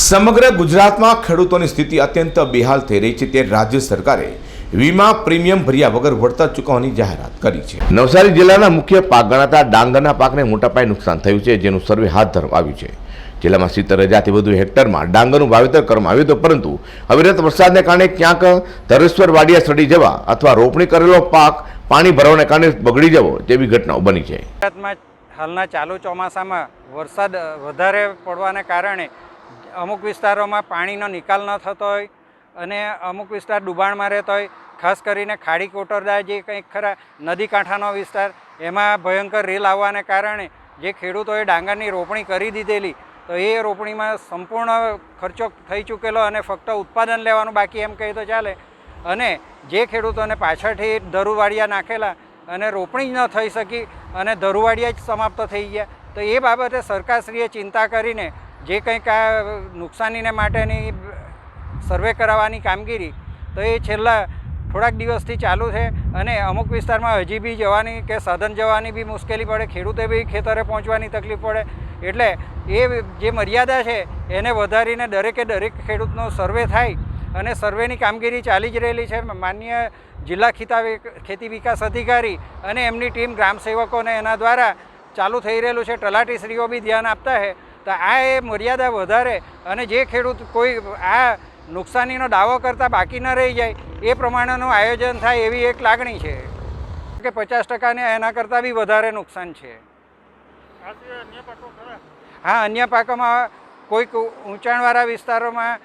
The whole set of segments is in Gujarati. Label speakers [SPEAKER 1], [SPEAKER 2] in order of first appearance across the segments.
[SPEAKER 1] સમગ્ર ગુજરાતમાં ખેડૂતોની સ્થિતિ અત્યંત બેહાલ થઈ રહી છે. તે રાજ્ય સરકારે વીમા પ્રીમિયમ ભર્યા વગર વળતર ચૂકવવાની જાહેરાત કરી છે. નવસારી જિલ્લાના મુખ્ય પાક ગણાતા ડાંગરના પાકને મોટા પાયે નુકસાન થયું છે જેનું સર્વે હાથ ધરવામાં આવ્યું છે. જિલ્લામાં સિત્તેર હજારથી વધુ હેક્ટરમાં ડાંગરનું વાવેતર કરવામાં આવ્યું હતું પરંતુ અવિરત વરસાદને કારણે ક્યાંક ધરેશ્વર વાડિયા સડી જવા અથવા રોપણી કરેલો પાક પાણી ભરવાને કારણે બગડી જવો તેવી ઘટનાઓ બની છે.
[SPEAKER 2] હાલના ચાલુ ચોમાસામાં વરસાદ વધારે પડવાને કારણે અમુક વિસ્તારોમાં પાણીનો નિકાલ ન થતો હોય અને અમુક વિસ્તાર ડૂબાણમાં રહેતો હોય, ખાસ કરીને ખાડી કોટરદા જે કંઈક ખરા નદી કાંઠાનો વિસ્તાર, એમાં ભયંકર રેલ આવવાને કારણે જે ખેડૂતોએ ડાંગરની રોપણી કરી દીધેલી, તો એ રોપણીમાં સંપૂર્ણ ખર્ચો થઈ ચૂકેલો અને ફક્ત ઉત્પાદન લેવાનું બાકી એમ કહીએ તો ચાલે. અને જે ખેડૂતોને પાછળથી ધરુવાડિયા નાખેલા અને રોપણી જ ન થઈ શકી અને ધરુવાડિયા જ સમાપ્ત થઈ ગયા, તો એ બાબતે સરકારશ્રીએ ચિંતા કરીને જે કંઈક આ નુકસાનીને માટેની સર્વે કરાવવાની કામગીરી, તો એ છેલ્લા થોડાક દિવસથી ચાલુ છે અને અમુક વિસ્તારમાં હજી બી જવાની કે સાધન જવાની બી મુશ્કેલી પડે, ખેડૂતે બી ખેતરે પહોંચવાની તકલીફ પડે. એટલે એ જે મર્યાદા છે એને વધારીને દરેકે દરેક ખેડૂતનો સર્વે થાય અને સર્વેની કામગીરી ચાલી જ રહેલી છે. માન્ય જિલ્લા ખીતા ખેતી વિકાસ અધિકારી અને એમની ટીમ ગ્રામ સેવકોને એના દ્વારા ચાલુ થઈ રહેલું છે. તલાટીશ્રીઓ બી ધ્યાન આપતા છે તો આ એ મર્યાદા વધારે અને જે ખેડૂત કોઈ આ નુકસાનીનો દાવો કરતાં બાકી ન રહી જાય, એ પ્રમાણેનું આયોજન થાય એવી એક લાગણી છે. કે પચાસ ટકાને એના કરતાં બી વધારે નુકસાન છે. હા, અન્ય પાકોમાં કોઈક ઊંચાણવાળા વિસ્તારોમાં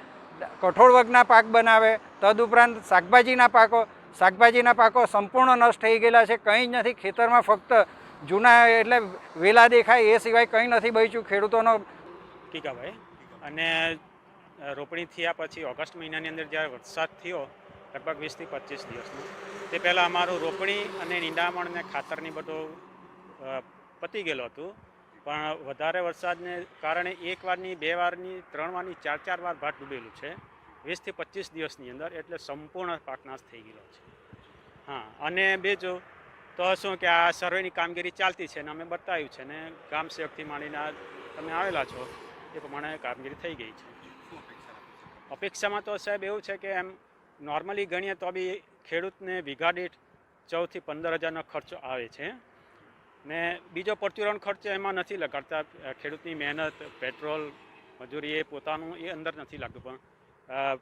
[SPEAKER 2] કઠોળ વર્ગના પાક બનાવે તદુપરાંત શાકભાજીના પાકો શાકભાજીના પાકો સંપૂર્ણ નષ્ટ થઈ ગયેલા છે, કંઈ જ નથી, ખેતરમાં ફક્ત જૂના એટલે વેલા દેખાય, એ સિવાય કંઈ નથી બચ્યું, ખેડૂતોનો
[SPEAKER 3] ટીકાભાઈ અને રોપણી થયા પછી ઓગસ્ટ મહિનાની અંદર જ્યારે વરસાદ થયો, લગભગ વીસથી પચીસ દિવસનો, તે પહેલાં અમારું રોપણી અને નિંદામણ ને ખાતરની બધું પતી ગયેલું હતું. પણ વધારે વરસાદને કારણે એક વારની, બે વારની, ત્રણ વારની, ચાર ચાર વાર ભાત ડૂબેલું છે. વીસથી પચીસ દિવસની અંદર એટલે સંપૂર્ણ પાકનાશ થઈ ગયેલો છે. હા, અને બીજું તો શું કે આ સર્વેની કામગીરી ચાલતી છે ને અમે બતાવ્યું છે ને ગામ સેવકથી માંડીને તમે આવેલા છો, એ પ્રમાણે કામગીરી થઈ ગઈ છે. અપેક્ષામાં તો સાહેબ એવું છે કે એમ નોર્મલી ગણીએ તો બી ખેડૂતને વીઘા દીઠ ચૌદથી પંદર હજારનો ખર્ચો આવે છે. ને બીજો પરચુરણ ખર્ચ એમાં નથી લગાડતા ખેડૂતની મહેનત, પેટ્રોલ, મજૂરી એ પોતાનું એ અંદર નથી લાગતું પણ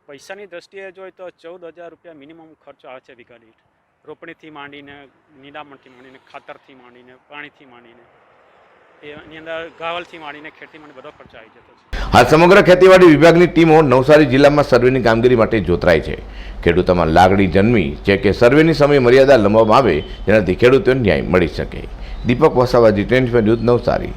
[SPEAKER 3] પૈસાની દ્રષ્ટિએ જોઈએ તો ચૌદ હજાર રૂપિયા મિનિમમ ખર્ચો આવે છે વીઘા દીઠ. રોપણીથી માંડીને, નિંદામણથી માંડીને, ખાતરથી માંડીને, પાણીથી માંડીને એની અંદર ગાવલથી માંડીને ખેતી માંડી બધો ખર્ચો આવી જતો છે.
[SPEAKER 1] હાલ સમગ્ર ખેતીવાડી વિભાગની ટીમો નવસારી જિલ્લામાં સર્વેની કામગીરી માટે જોતરાય છે. ખેડૂતોમાં લાગણી જન્મી છે કે સર્વેની સમય મર્યાદા લંબાવવામાં આવે, જેનાથી ખેડૂતોને ન્યાય મળી શકે. Deepak Vasavaji twenty news, Navsari.